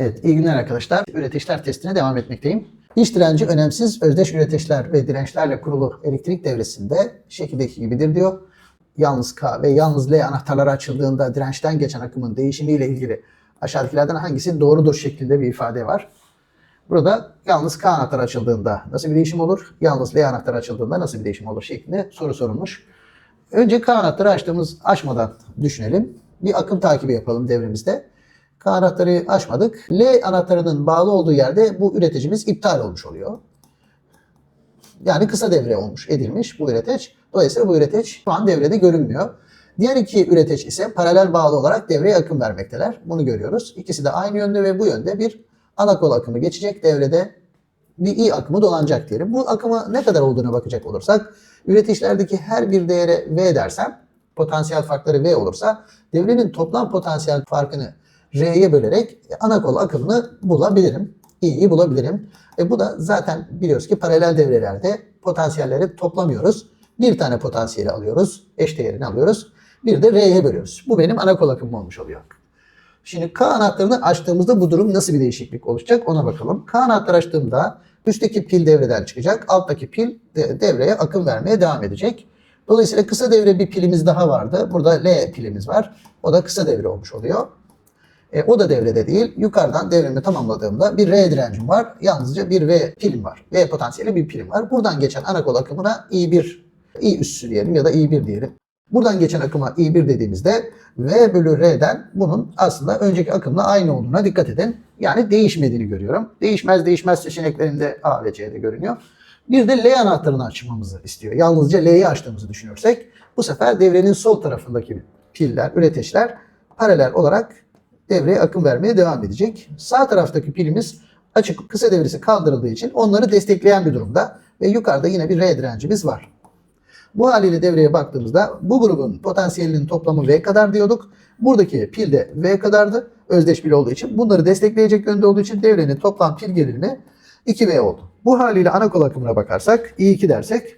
Evet, iyi günler arkadaşlar. Üretişler testine devam etmekteyim. İç direnci önemsiz özdeş üretişler ve dirençlerle kurulu elektrik devresinde şekildeki gibidir diyor. Yalnız K ve yalnız L anahtarları açıldığında dirençten geçen akımın değişimiyle ilgili aşağıdakilerden hangisi doğrudur şeklinde bir ifade var. Burada yalnız K anahtarı açıldığında nasıl bir değişim olur? Yalnız L anahtarı açıldığında nasıl bir değişim olur şeklinde soru sorulmuş. Önce K anahtarı açtığımız açmadan düşünelim. Bir akım takibi yapalım devremizde. K anahtarı açmadık. L anahtarının bağlı olduğu yerde bu üreticimiz iptal olmuş oluyor. Yani kısa devre olmuş, edilmiş bu üreteç. Dolayısıyla bu üreteç şu an devrede görünmüyor. Diğer iki üreteç ise paralel bağlı olarak devreye akım vermekteler. Bunu görüyoruz. İkisi de aynı yönde ve bu yönde bir ana kol akımı geçecek. Devrede bir i akımı dolanacak diyelim. Bu akımı ne kadar olduğuna bakacak olursak üretişlerdeki her bir değere V dersem potansiyel farkları V olursa devrenin toplam potansiyel farkını R'ye bölerek ana kol akımını bulabilirim. İ'yi bulabilirim. E bu da zaten biliyoruz ki paralel devrelerde potansiyelleri toplamıyoruz. Bir tane potansiyeli alıyoruz. Eş değerini alıyoruz. Bir de R'ye bölüyoruz. Bu benim ana kol akımım olmuş oluyor. Şimdi K anahtarını açtığımızda bu durum nasıl bir değişiklik olacak ona bakalım. K anahtarı açtığımda üstteki pil devreden çıkacak. Alttaki pil de- devreye akım vermeye devam edecek. Dolayısıyla kısa devre bir pilimiz daha vardı. Burada L pilimiz var. O da kısa devre olmuş oluyor. E, o da devrede değil. Yukarıdan devremi tamamladığımda bir R direncim var. Yalnızca bir V pilim var. V potansiyeli bir pilim var. Buradan geçen ana kol akımına I1, I üssü diyelim ya da I1 diyelim. Buradan geçen akıma I1 dediğimizde V bölü R'den bunun aslında önceki akımla aynı olduğuna dikkat edin. Yani değişmediğini görüyorum. Değişmez değişmez seçeneklerinde A ve C'de görünüyor. Bir de L anahtarını açmamızı istiyor. Yalnızca L'yi açtığımızı düşünürsek bu sefer devrenin sol tarafındaki piller, üreteçler paralel olarak devreye akım vermeye devam edecek. Sağ taraftaki pilimiz açık kısa devresi kaldırıldığı için onları destekleyen bir durumda ve yukarıda yine bir R direncimiz var. Bu haliyle devreye baktığımızda bu grubun potansiyelinin toplamı V kadar diyorduk. Buradaki pil de V kadardı. Özdeş pil olduğu için. Bunları destekleyecek yönde olduğu için devrenin toplam pil gerilimi 2V oldu. Bu haliyle ana kol akımına bakarsak I2 dersek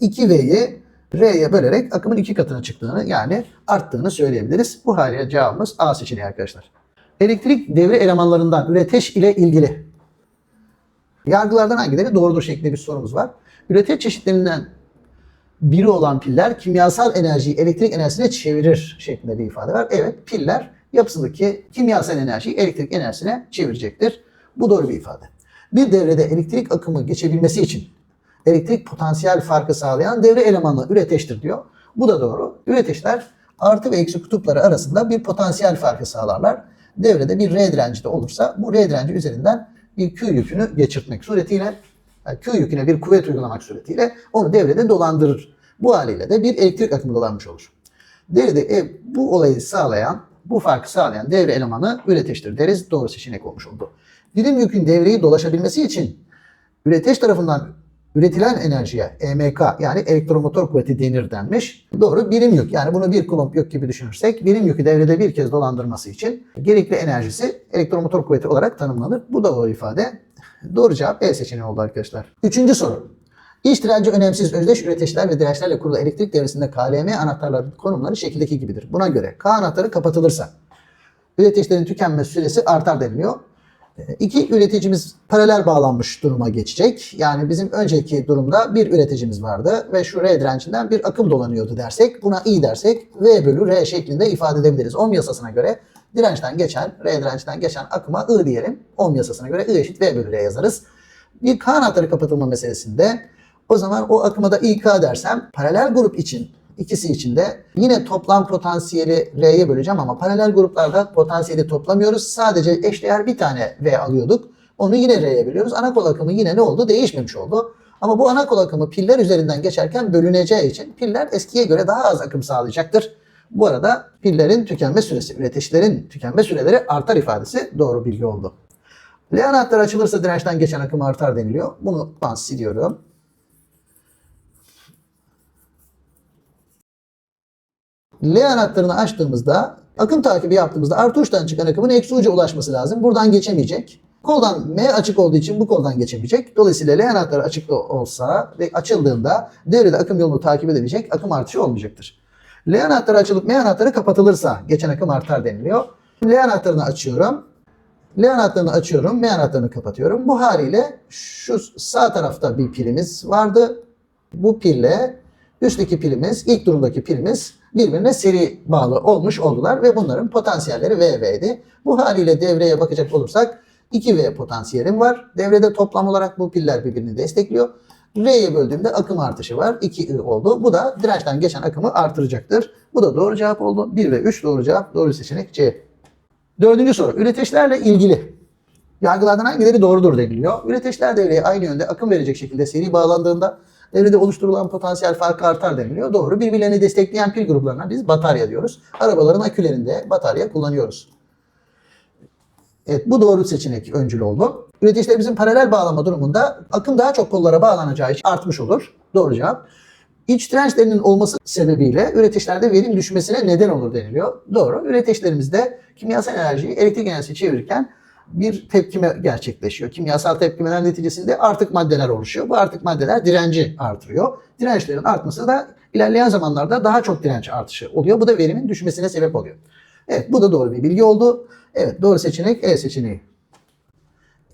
2V'yi R'ye bölerek akımın iki katına çıktığını yani arttığını söyleyebiliriz. Bu haliyle cevabımız A seçeneği arkadaşlar. Elektrik devre elemanlarından üreteş ile ilgili yargılardan hangileri doğrudur şeklinde bir sorumuz var. Üreteç çeşitlerinden biri olan piller kimyasal enerjiyi elektrik enerjisine çevirir şeklinde bir ifade var. Evet piller yapısındaki kimyasal enerjiyi elektrik enerjisine çevirecektir. Bu doğru bir ifade. Bir devrede elektrik akımı geçebilmesi için elektrik potansiyel farkı sağlayan devre elemanı üreteçtir diyor. Bu da doğru. Üreteçler artı ve eksi kutupları arasında bir potansiyel farkı sağlarlar. Devrede bir R direnci de olursa bu R direnci üzerinden bir Q yükünü geçirtmek suretiyle yani Q yüküne bir kuvvet uygulamak suretiyle onu devrede dolandırır. Bu haliyle de bir elektrik akımı dolanmış olur. Devrede e, bu olayı sağlayan, bu farkı sağlayan devre elemanı üreteçtir deriz. Doğru seçenek olmuş oldu. Birim yükün devreyi dolaşabilmesi için üreteç tarafından üretilen enerjiye EMK yani elektromotor kuvveti denir denmiş. Doğru birim yük yani bunu bir kulomb yük gibi düşünürsek birim yükü devrede bir kez dolandırması için gerekli enerjisi elektromotor kuvveti olarak tanımlanır. Bu da doğru ifade. Doğru cevap E seçeneği oldu arkadaşlar. Üçüncü soru. İç direnci önemsiz özdeş üreteçler ve dirençlerle kurulu elektrik devresinde KLM anahtarların konumları şekildeki gibidir. Buna göre K anahtarı kapatılırsa üreticilerin tükenme süresi artar deniliyor. İki üreticimiz paralel bağlanmış duruma geçecek. Yani bizim önceki durumda bir üreticimiz vardı ve şu R direncinden bir akım dolanıyordu dersek, buna I dersek V bölü R şeklinde ifade edebiliriz. Ohm yasasına göre dirençten geçen, R direncinden geçen akıma I diyelim. Ohm yasasına göre I eşit V bölü R yazarız. Bir K anahtarı kapatılma meselesinde o zaman o akıma da İK dersem paralel grup için ikisi için de yine toplam potansiyeli R'ye böleceğim ama paralel gruplarda potansiyeli toplamıyoruz. Sadece eşdeğer bir tane V alıyorduk. Onu yine R'ye bölüyoruz. Ana kol akımı yine ne oldu? Değişmemiş oldu. Ama bu ana kol akımı piller üzerinden geçerken bölüneceği için piller eskiye göre daha az akım sağlayacaktır. Bu arada pillerin tükenme süresi, üreticilerin tükenme süreleri artar ifadesi doğru bilgi oldu. L anahtarı açılırsa dirençten geçen akım artar deniliyor. Bunu ben siliyorum. L anahtarını açtığımızda akım takibi yaptığımızda artı uçtan çıkan akımın eksi uca ulaşması lazım. Buradan geçemeyecek. Koldan M açık olduğu için bu koldan geçemeyecek. Dolayısıyla L anahtarı açık da olsa ve açıldığında devrede akım yolunu takip edebilecek akım artışı olmayacaktır. L anahtarı açılıp M anahtarı kapatılırsa geçen akım artar deniliyor. L anahtarını açıyorum. L anahtarını açıyorum, M anahtarını kapatıyorum. Bu haliyle şu sağ tarafta bir pilimiz vardı. Bu pille üstteki pilimiz, ilk durumdaki pilimiz birbirine seri bağlı olmuş oldular ve bunların potansiyelleri VV'di. Bu haliyle devreye bakacak olursak 2V potansiyelim var. Devrede toplam olarak bu piller birbirini destekliyor. R'ye böldüğümde akım artışı var. 2I oldu. Bu da dirençten geçen akımı artıracaktır. Bu da doğru cevap oldu. 1 ve 3 doğru cevap. Doğru seçenek C. Dördüncü soru. Üreteçlerle ilgili yargılardan hangileri doğrudur deniliyor. Üreteçler devreye aynı yönde akım verecek şekilde seri bağlandığında devrede oluşturulan potansiyel farkı artar deniliyor. Doğru. Birbirlerini destekleyen pil gruplarına biz batarya diyoruz. Arabaların akülerinde batarya kullanıyoruz. Evet bu doğru seçenek öncül oldu. Üreticilerimizin paralel bağlama durumunda akım daha çok kollara bağlanacağı için artmış olur. Doğru cevap. İç dirençlerinin olması sebebiyle üretişlerde verim düşmesine neden olur deniliyor. Doğru. Üretişlerimizde kimyasal enerjiyi elektrik enerjisi çevirirken bir tepkime gerçekleşiyor. Kimyasal tepkimeler neticesinde artık maddeler oluşuyor. Bu artık maddeler direnci artırıyor. Dirençlerin artması da ilerleyen zamanlarda daha çok direnç artışı oluyor. Bu da verimin düşmesine sebep oluyor. Evet bu da doğru bir bilgi oldu. Evet doğru seçenek E seçeneği.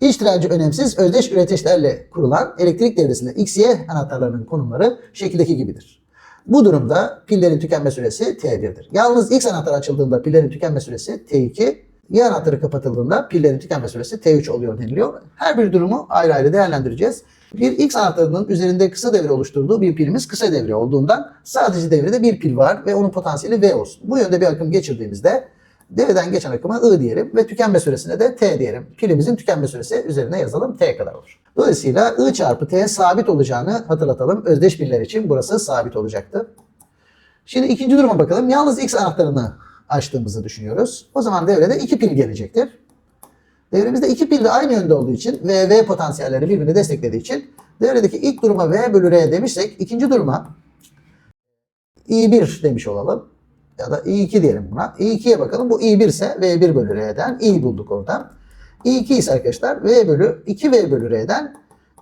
İç direnci önemsiz özdeş üreteçlerle kurulan elektrik devresinde X, Y anahtarlarının konumları şekildeki gibidir. Bu durumda pillerin tükenme süresi T1'dir. Yalnız X anahtarı açıldığında pillerin tükenme süresi T2, Y anahtarı kapatıldığında pillerin tükenme süresi T3 oluyor deniliyor. Her bir durumu ayrı ayrı değerlendireceğiz. Bir X anahtarının üzerinde kısa devre oluşturduğu bir pilimiz kısa devre olduğundan sadece devrede bir pil var ve onun potansiyeli V olsun. Bu yönde bir akım geçirdiğimizde Devreden geçen akıma I diyelim ve tükenme süresine de T diyelim. Pilimizin tükenme süresi üzerine yazalım T kadar olur. Dolayısıyla I çarpı T sabit olacağını hatırlatalım. Özdeş piller için burası sabit olacaktı. Şimdi ikinci duruma bakalım. Yalnız X anahtarını açtığımızı düşünüyoruz. O zaman devrede iki pil gelecektir. Devremizde iki pil de aynı yönde olduğu için ve V potansiyelleri birbirini desteklediği için devredeki ilk duruma V bölü R demişsek ikinci duruma I1 demiş olalım ya da i2 diyelim buna. i2'ye bakalım. Bu i1 ise v1 bölü r'den i bulduk oradan. i2 ise arkadaşlar v bölü 2v bölü r'den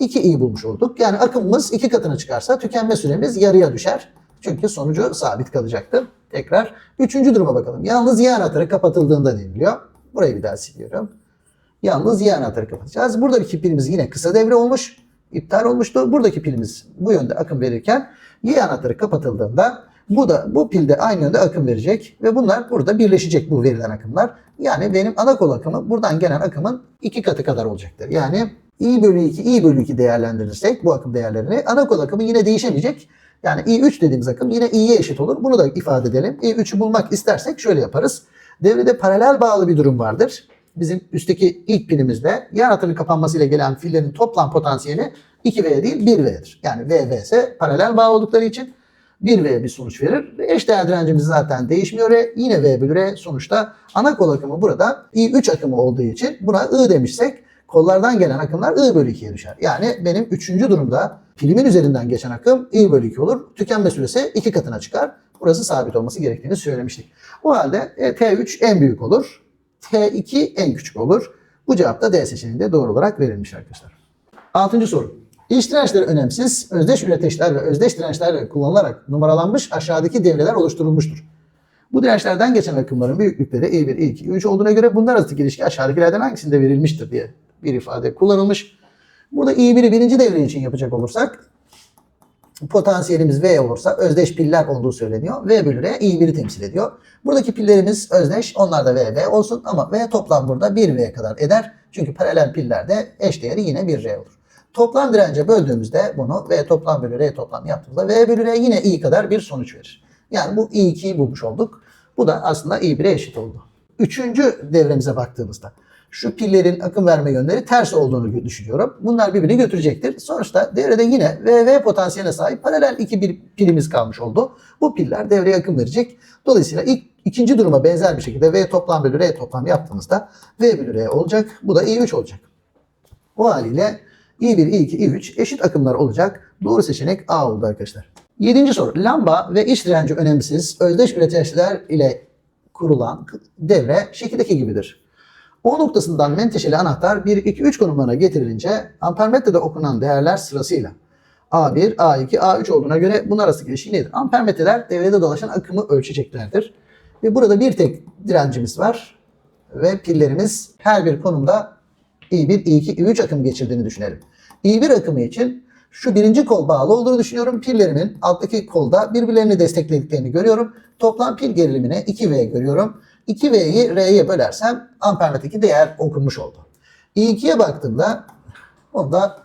2i bulmuş olduk. Yani akımımız iki katına çıkarsa tükenme süremiz yarıya düşer. Çünkü sonucu sabit kalacaktır. Tekrar üçüncü duruma bakalım. Yalnız y anahtarı kapatıldığında deniliyor. Burayı bir daha siliyorum. Yalnız y anahtarı kapatacağız. Buradaki pilimiz yine kısa devre olmuş. iptal olmuştu. Buradaki pilimiz bu yönde akım verirken y anahtarı kapatıldığında bu da bu pilde aynı yönde akım verecek ve bunlar burada birleşecek bu verilen akımlar. Yani benim ana kol akımı buradan gelen akımın iki katı kadar olacaktır. Yani I bölü 2, I bölü 2 değerlendirirsek bu akım değerlerini ana kol akımı yine değişemeyecek. Yani I3 dediğimiz akım yine I'ye eşit olur. Bunu da ifade edelim. I3'ü bulmak istersek şöyle yaparız. Devrede paralel bağlı bir durum vardır. Bizim üstteki ilk pilimizde yan hatırın kapanmasıyla gelen fillerin toplam potansiyeli 2V değil 1V'dir. Yani V, ise paralel bağlı oldukları için 1V bir sonuç verir. Eş değer direncimiz zaten değişmiyor. R. Yine V bölü R sonuçta ana kol akımı burada I3 akımı olduğu için buna I demişsek kollardan gelen akımlar I bölü 2'ye düşer. Yani benim üçüncü durumda pilimin üzerinden geçen akım I bölü 2 olur. Tükenme süresi iki katına çıkar. Burası sabit olması gerektiğini söylemiştik. O halde e, T3 en büyük olur. T2 en küçük olur. Bu cevap da D seçeneğinde doğru olarak verilmiş arkadaşlar. Altıncı soru. İç dirençleri önemsiz, özdeş üreteçler ve özdeş dirençlerle kullanılarak numaralanmış aşağıdaki devreler oluşturulmuştur. Bu dirençlerden geçen akımların büyüklükleri E1, E2, E3 olduğuna göre bunlar arasındaki ilişki aşağıdakilerden hangisinde verilmiştir diye bir ifade kullanılmış. Burada E1'i birinci devre için yapacak olursak potansiyelimiz V olursa özdeş piller olduğu söyleniyor. V bölü R I1'i temsil ediyor. Buradaki pillerimiz özdeş. Onlar da V, V olsun ama V toplam burada 1V kadar eder. Çünkü paralel pillerde eş değeri yine 1R olur. Toplam dirence böldüğümüzde bunu V toplam bölü R toplam yaptığımızda V bölü R yine I kadar bir sonuç verir. Yani bu I2'yi bulmuş olduk. Bu da aslında I1'e eşit oldu. Üçüncü devremize baktığımızda şu pillerin akım verme yönleri ters olduğunu düşünüyorum. Bunlar birbirini götürecektir. Sonuçta devrede yine VV potansiyeline sahip paralel iki bir pilimiz kalmış oldu. Bu piller devreye akım verecek. Dolayısıyla ilk ikinci duruma benzer bir şekilde V toplam bölü R toplam yaptığımızda V bölü R olacak. Bu da I3 olacak. O haliyle I1, I2, I3 eşit akımlar olacak. Doğru seçenek A oldu arkadaşlar. Yedinci soru. Lamba ve iç direnci önemsiz özdeş üreticiler ile kurulan devre şekildeki gibidir. O noktasından menteşeli anahtar 1, 2, 3 konumlarına getirilince ampermetrede okunan değerler sırasıyla A1, A2, A3 olduğuna göre bunlar arasındaki ilişki nedir? Ampermetreler devrede dolaşan akımı ölçeceklerdir. Ve burada bir tek direncimiz var. ve pillerimiz her bir konumda I1, I2, I3 akım geçirdiğini düşünelim. I1 akımı için şu birinci kol bağlı olduğunu düşünüyorum. Pillerimin alttaki kolda birbirlerini desteklediklerini görüyorum. Toplam pil gerilimine 2V görüyorum. 2V'yi R'ye bölersem ampermetreki değer okunmuş oldu. I2'ye baktığımda onu da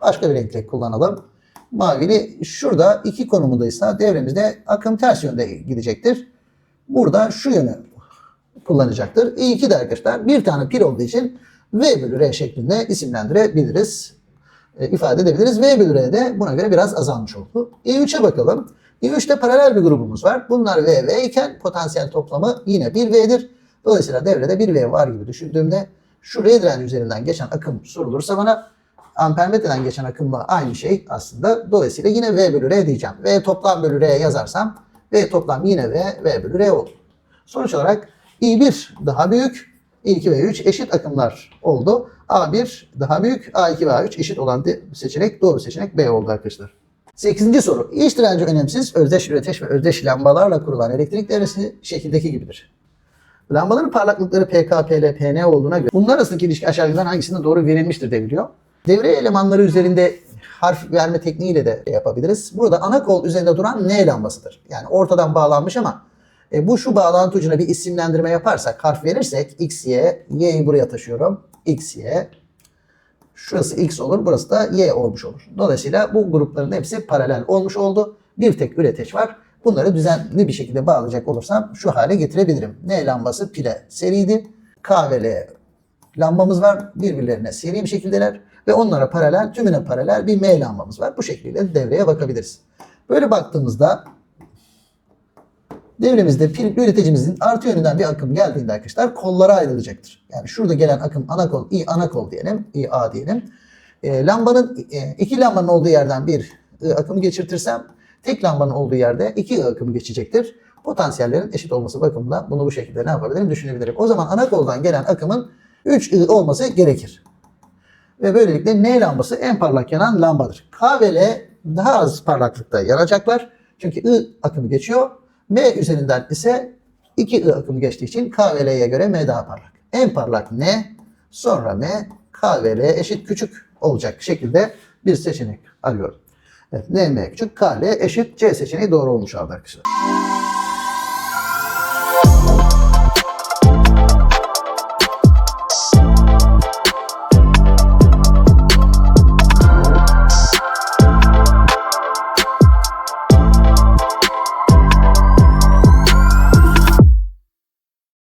başka bir renkle kullanalım. Mavili şurada iki konumundaysa devremizde akım ters yönde gidecektir. Burada şu yönü kullanacaktır. I2 de arkadaşlar bir tane pil olduğu için V bölü R şeklinde isimlendirebiliriz. e, ifade edebiliriz. V bölü R de buna göre biraz azalmış oldu. I3'e bakalım. I3'te paralel bir grubumuz var. Bunlar V, V iken potansiyel toplamı yine 1V'dir. Dolayısıyla devrede 1V var gibi düşündüğümde şu R direnci üzerinden geçen akım sorulursa bana ampermetreden geçen akımla aynı şey aslında. Dolayısıyla yine V bölü R diyeceğim. V toplam bölü R yazarsam V toplam yine V, V bölü R olur. Sonuç olarak I1 daha büyük, I2 ve 3 eşit akımlar oldu. A1 daha büyük, A2 ve A3 eşit olan de- seçenek doğru seçenek B oldu arkadaşlar. 8. soru. İç direnci önemsiz, özdeş üreteş ve özdeş lambalarla kurulan elektrik devresi şekildeki gibidir. Lambaların parlaklıkları PK, PL, PN olduğuna göre bunlar arasındaki ilişki aşağıdakilerden hangisinde doğru verilmiştir deniliyor. Devre elemanları üzerinde harf verme tekniğiyle de yapabiliriz. Burada ana kol üzerinde duran N lambasıdır. Yani ortadan bağlanmış ama e, bu şu bağlantı ucuna bir isimlendirme yaparsak, harf verirsek X, Y, Y'yi buraya taşıyorum. X, Y. Şurası X olur, burası da Y olmuş olur. Dolayısıyla bu grupların hepsi paralel olmuş oldu. Bir tek üreteç var. Bunları düzenli bir şekilde bağlayacak olursam şu hale getirebilirim. N lambası pile seriydi. K ve L lambamız var. Birbirlerine seri bir şekildeler. Ve onlara paralel, tümüne paralel bir M lambamız var. Bu şekilde devreye bakabiliriz. Böyle baktığımızda devremizde üreticimizin artı yönünden bir akım geldiğinde arkadaşlar kollara ayrılacaktır. Yani şurada gelen akım ana kol, I ana kol diyelim, I A diyelim. E, lambanın e, iki lambanın olduğu yerden bir I akımı geçirtirsem tek lambanın olduğu yerde iki I akımı geçecektir. Potansiyellerin eşit olması bakımından bunu bu şekilde ne yapabilirim düşünebilirim. O zaman ana koldan gelen akımın 3 I olması gerekir. Ve böylelikle N lambası en parlak yanan lambadır. K ve L daha az parlaklıkta yanacaklar. Çünkü I akımı geçiyor. M üzerinden ise 2 I akımı geçtiği için K ve L'ye göre M daha parlak. En parlak N, sonra M, K ve L eşit küçük olacak şekilde bir seçenek arıyorum. Evet, N, M küçük, K, L eşit C seçeneği doğru olmuş arkadaşlar.